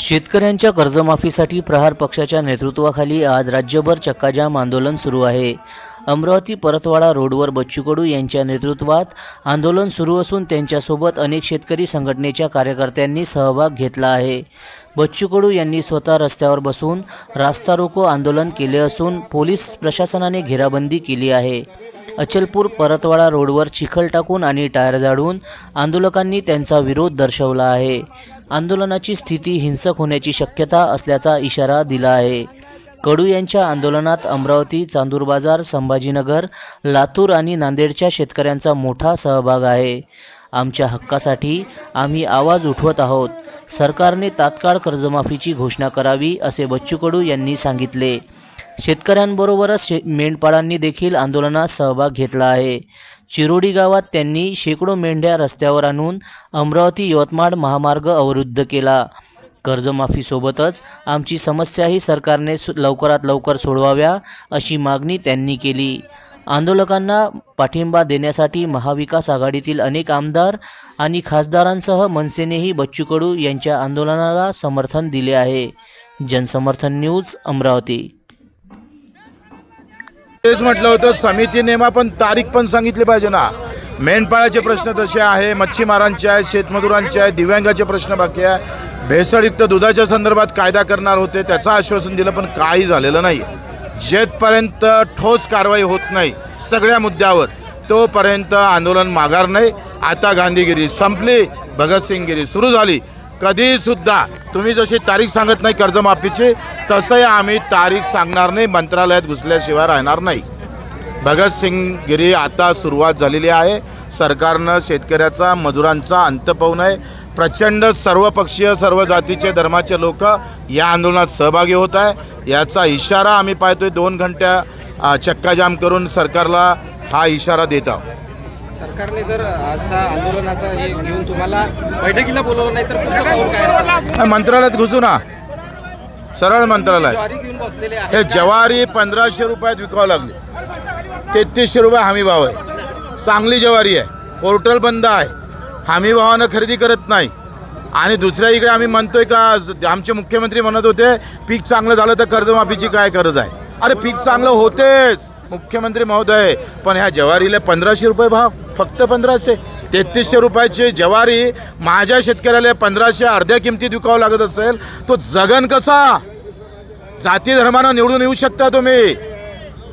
शेतकऱ्यांच्या कर्जमाफीसाठी प्रहार पक्षाच्या नेतृत्वाखाली आज राज्यभर चक्काजाम आंदोलन सुरू आहे. अमरावती परतवाडा रोडवर बच्चू कडू यांच्या नेतृत्वात आंदोलन सुरू असून त्यांच्यासोबत अनेक शेतकरी संघटनेच्या कार्यकर्त्यांनी सहभाग घेतला आहे. बच्चू कडू यांनी स्वतः रस्त्यावर बसून रास्ता रोको आंदोलन केले असून पोलीस प्रशासनाने घेराबंदी केली आहे. अचलपूर परतवाडा रोडवर चिखल टाकून आणि टायर जाळून आंदोलकांनी त्यांचा विरोध दर्शवला आहे. आंदोलनाची स्थिती हिंसक होण्याची शक्यता असल्याचा इशारा दिला आहे. कडू यांच्या आंदोलनात अमरावती चांदूर बाजार संभाजीनगर लातूर आणि नांदेडच्या शेतकऱ्यांचा मोठा सहभाग आहे. आमच्या हक्कासाठी आम्ही आवाज उठवत आहोत. सरकारने तात्काळ कर्जमाफीची घोषणा करावी असे बच्चू कडू यांनी सांगितले. शेतकऱ्यांबरोबरच शे मेंढपाळांनी देखील आंदोलनात सहभाग घेतला आहे. चिरोडी गावात त्यांनी शेकडो मेंढ्या रस्त्यावर आणून अमरावती यवतमाळ महामार्ग अवरुद्ध केला. कर्जमाफीसोबतच आमची समस्याही सरकारने सु लवकरात लवकर सोडवाव्या अशी मागणी त्यांनी केली. आंदोलकांना पाठिंबा देण्यासाठी महाविकास आघाडीतील अनेक आमदार आणि खासदारांसह मनसेनेही बच्चू कडू यांच्या आंदोलनाला समर्थन दिले आहे. जनसमर्थन न्यूज अमरावती. तेच म्हटलं होतं समिती नेमा पण तारीख पण सांगितली पाहिजे ना. मेंढपाळाचे प्रश्न तसे आहे मच्छीमारांचे आहेत शेतमजुरांचे आहे दिव्यांगाचे प्रश्न बाकी आहे. भेसळयुक्त दुधाच्या संदर्भात कायदा करणार होते त्याचं आश्वासन दिलं पण काही झालेलं नाही. जेथपर्यंत ठोस कारवाई होत नाही सगळ्या मुद्द्यावर तोपर्यंत आंदोलन माघार नाही. आता गांधीगिरी संपली भगतसिंगगिरी सुरू झाली. कधी सुद्धा तुम्ही जशी तारीख सांगत नाही कर्जमाफीची तसंही आम्ही तारीख सांगणार नाही मंत्रालयात घुसल्याशिवाय राहणार नाही. भगतसिंगगिरी आता सुरुवात झालेली आहे. सरकारनं शेतकऱ्याचा मजुरांचा अंत पाहू नये. प्रचंड सर्वपक्षीय सर्व जातीचे धर्माचे लोक या आंदोलनात सहभागी होत आहे. याचा इशारा आम्ही पाहतोय. दोन घंट्या चक्काजाम करून सरकारला हा इशारा देत आहोत. सरकारने जर आजचा आंदोलनाचा हे घेऊन तुम्हाला बैठकीला बोलवलं नाही तर पुढचं पाऊल काय असणार नाही, मंत्रालयात घुसू ना. सरळ मंत्रालय ज्वारी घेऊन बसलेले हे ज्वारी पंधराशे रुपयात विकावं लागली. तेहतीसशे रुपये हमी भाव आहे. चांगली ज्वारी आहे. पोर्टल बंद आहे. हमी भावानं खरेदी करत नाही. आणि दुसऱ्या इकडे आम्ही म्हणतोय का ज- आमचे मुख्यमंत्री म्हणत होते पीक चांगलं झालं तर कर्जमाफीची काय गरज आहे? अरे पीक चांगलं होतेच. मुख्यमंत्री महोदय पण ह्या ज्वारीला पंधराशे रुपये भाव फक्त पंधराशे. तेहतीसशे रुपयाची ज्वारी माझ्या शेतकऱ्याला पंधराशे अर्ध्या किमतीत विकावं लागत असेल तो जगन कसा? जाती धर्मानं निवडून येऊ शकता तुम्ही.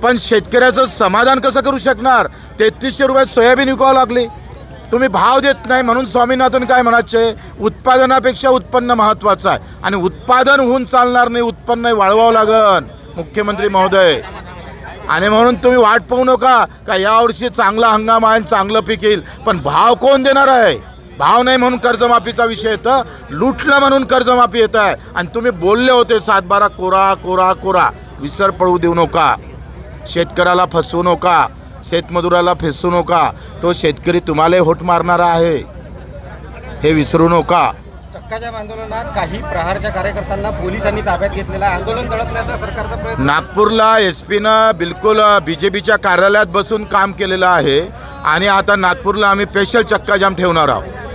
पण शेतकऱ्याचं समाधान कसं करू शकणार? तेहतीसशे रुपयात सोयाबीन विकावं लागली. तुम्ही भाव देत नाही म्हणून स्वामीनाथन काय म्हणायचे? उत्पादनापेक्षा उत्पन्न महत्त्वाचं आहे. आणि उत्पादन होऊन चालणार नाही उत्पन्न वाढवावं लागन. मुख्यमंत्री महोदय. आणि म्हणून तुम्ही वाट पाहू नका का यावर्षी चांगला हंगाम आहे आणि चांगलं पीक येईल. पण भाव कोण देणार आहे? भाव नाही म्हणून कर्जमाफीचा विषय येतं. लुटलं म्हणून कर्जमाफी येत आहे. आणि तुम्ही बोलले होते सातबारा कोरा कोरा कोरा. विसर पडू देऊ नका. शेतकऱ्याला फसवू नका. शेतमजुराला फसवू नका. तो शेतकरी तुम्हालाही होट मारणारा आहे. हे विसरू नका. हक्काच्या आंदोलनात काही प्रहारच्या कार्यकर्त्यांना पोलिसांनी ताब्यात घेतलेला आंदोलन दडपण्याचा सरकारचा प्रयत्न नागपूरला एस पीनं बिलकुल बी जे पीच्या कार्यालयात बसून काम केलेलं आहे. आणि आता नागपूरला आम्ही स्पेशल चक्काजाम ठेवणार आहोत.